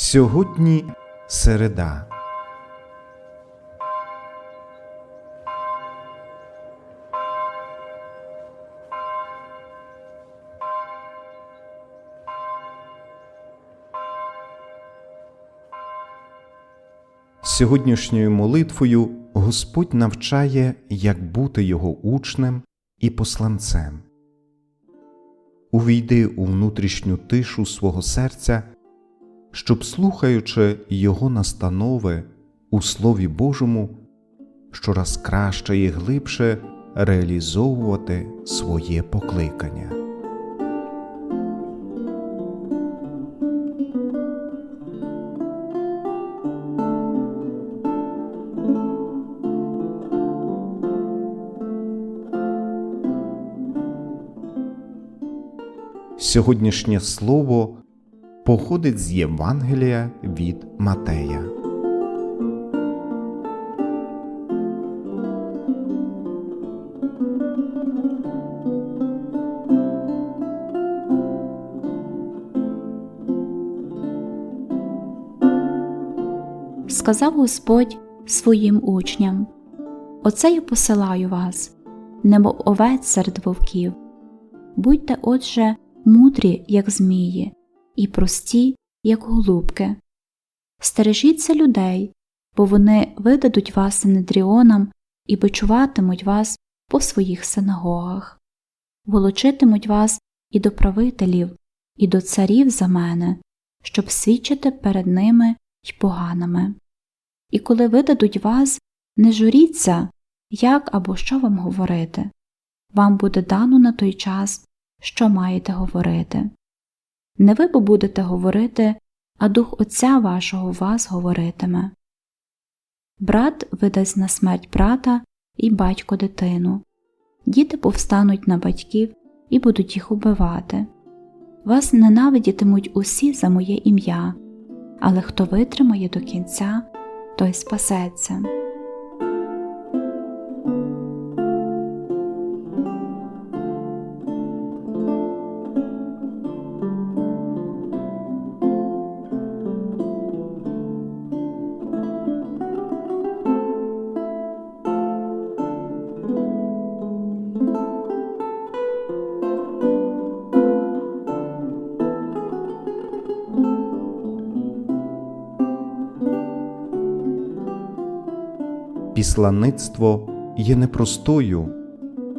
Сьогодні середа. Сьогоднішньою молитвою Господь навчає, як бути Його учнем і посланцем. Увійди у внутрішню тишу свого серця, щоб, слухаючи Його настанови у Слові Божому, щораз краще і глибше реалізовувати своє покликання. Сьогоднішнє слово походить з Євангелія від Матея. сказав Господь своїм учням: Оце я посилаю вас, немов овець серед вовків. Будьте, отже, мудрі, як змії, і прості, як голубки. Стережіться людей, бо вони видадуть вас синедріонам і бичуватимуть вас по своїх синагогах, волочитимуть вас і до правителів, і до царів за мене, щоб свідчити перед ними й поганими. І коли видадуть вас, не журіться, як або що вам говорити. Вам буде дано на той час, що маєте говорити. Не ви бо будете говорити, а Дух Отця вашого вас говоритиме. Брат видасть на смерть брата і батько дитину. Діти повстануть на батьків і будуть їх убивати. Вас ненавидітимуть усі за моє ім'я, але хто витримає до кінця, той спасеться. Післаництво є непростою,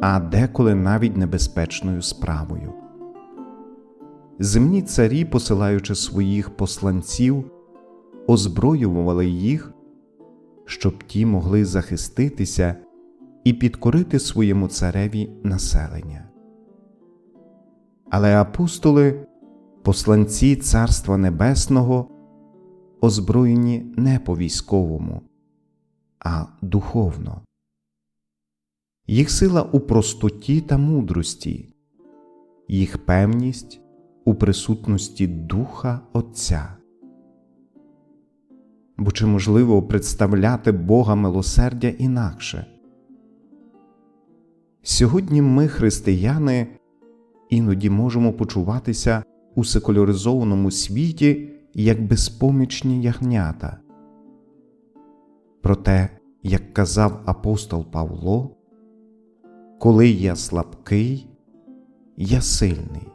а деколи навіть небезпечною справою. Земні царі, посилаючи своїх посланців, озброювали їх, щоб ті могли захиститися і підкорити своєму цареві населення. Але апостоли, посланці Царства Небесного, озброєні не по військовому а духовно. Їх сила у простоті та мудрості, їх певність у присутності Духа Отця. Бо чи можливо представляти Бога милосердя інакше? Сьогодні ми, християни, іноді можемо почуватися у секуляризованому світі як безпомічні ягнята. Проте, як казав апостол Павло, коли я слабкий, я сильний.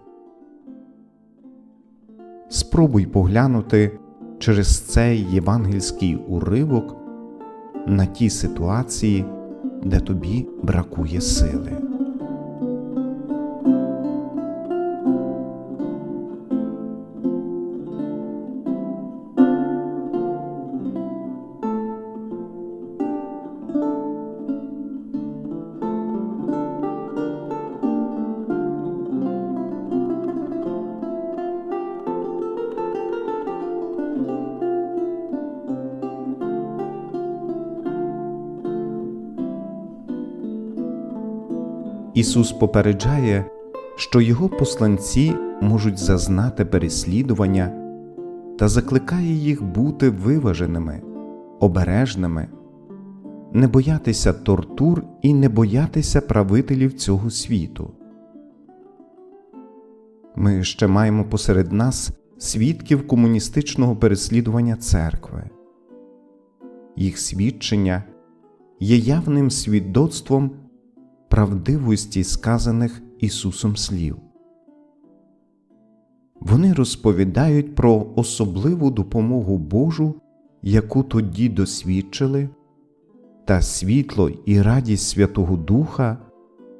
Спробуй поглянути через цей євангельський уривок на ті ситуації, де тобі бракує сили. Ісус попереджає, що Його посланці можуть зазнати переслідування та закликає їх бути виваженими, обережними, не боятися тортур і не боятися правителів цього світу. Ми ще маємо посеред нас свідків комуністичного переслідування церкви. Їх свідчення є явним свідоцтвом правдивості сказаних Ісусом слів. Вони розповідають про особливу допомогу Божу, яку тоді досвідчили, та світло і радість Святого Духа,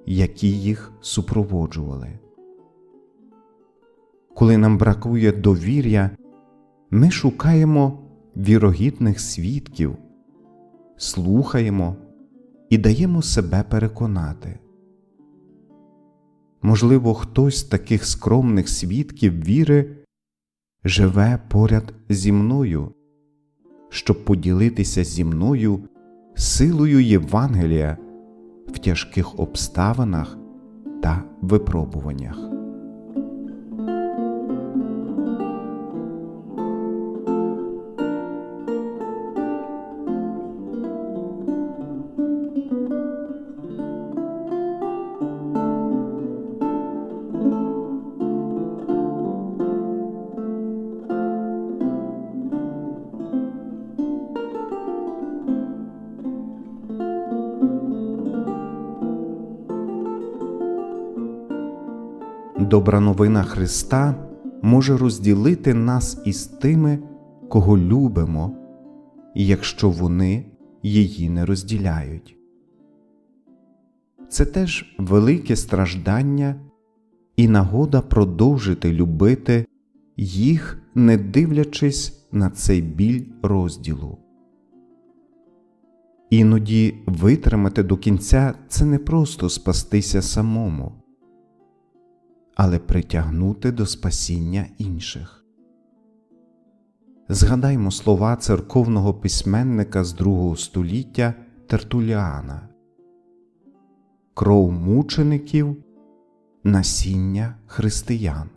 які їх супроводжували. Коли нам бракує довір'я, ми шукаємо вірогідних свідків, слухаємо і даємо себе переконати. Можливо, хтось з таких скромних свідків віри живе поряд зі мною, щоб поділитися зі мною силою Євангелія в тяжких обставинах та випробуваннях. Добра новина Христа може розділити нас із тими, кого любимо, якщо вони її не розділяють. Це теж велике страждання і нагода продовжити любити їх, не дивлячись на цей біль розділу. Іноді витримати до кінця це не просто спастися самому але притягнути до спасіння інших. Згадаймо слова церковного письменника з другого століття Тертуліана Кров мучеників, насіння християн.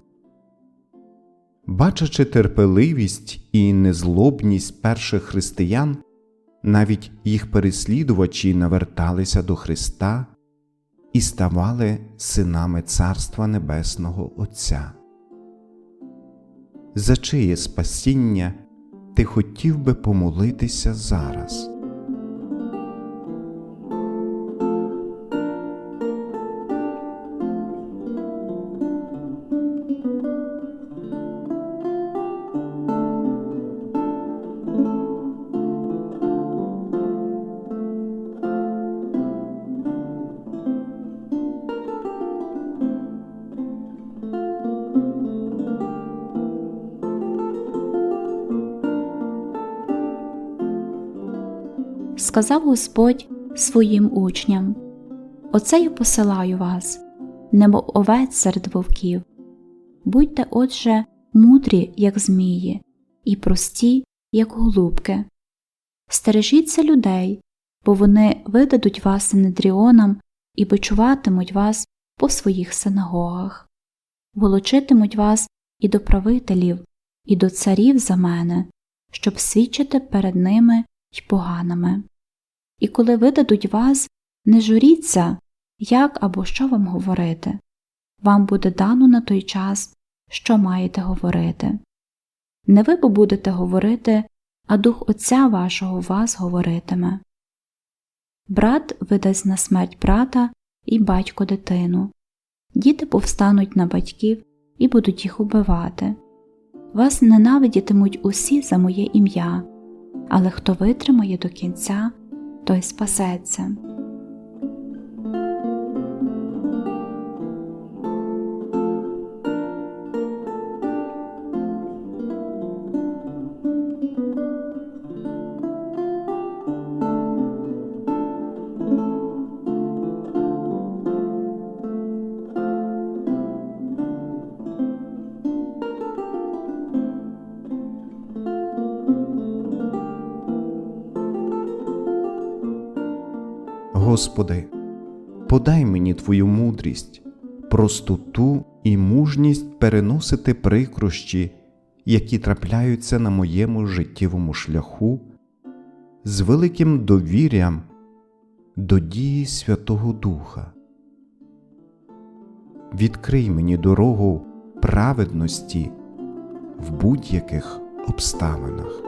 Бачачи терпеливість і незлобність перших християн, навіть їх переслідувачі наверталися до Христа і ставали синами Царства Небесного Отця. За чиє спасіння ти хотів би помолитися зараз? Сказав Господь своїм учням: Оце я посилаю вас, немов овець серед вовків. Будьте, отже, мудрі, як змії, і прості, як голубки. Стережіться людей, бо вони видадуть вас синедріонам і бичуватимуть вас по своїх синагогах, волочитимуть вас і до правителів, і до царів за мене, щоб свідчити перед ними й поганими. І коли видадуть вас, не журіться, як або що вам говорити. Вам буде дано на той час, що маєте говорити. Не ви бо будете говорити, а Дух Отця вашого вас говоритиме. Брат видасть на смерть брата і батько дитину. Діти повстануть на батьків і будуть їх убивати. Вас ненавидітимуть усі за моє ім'я але хто витримає до кінця, той спасеться. Господи, подай мені Твою мудрість, простоту і мужність переносити прикрощі, які трапляються на моєму життєвому шляху, з великим довір'ям до дії Святого Духа. Відкрий мені дорогу праведності в будь-яких обставинах.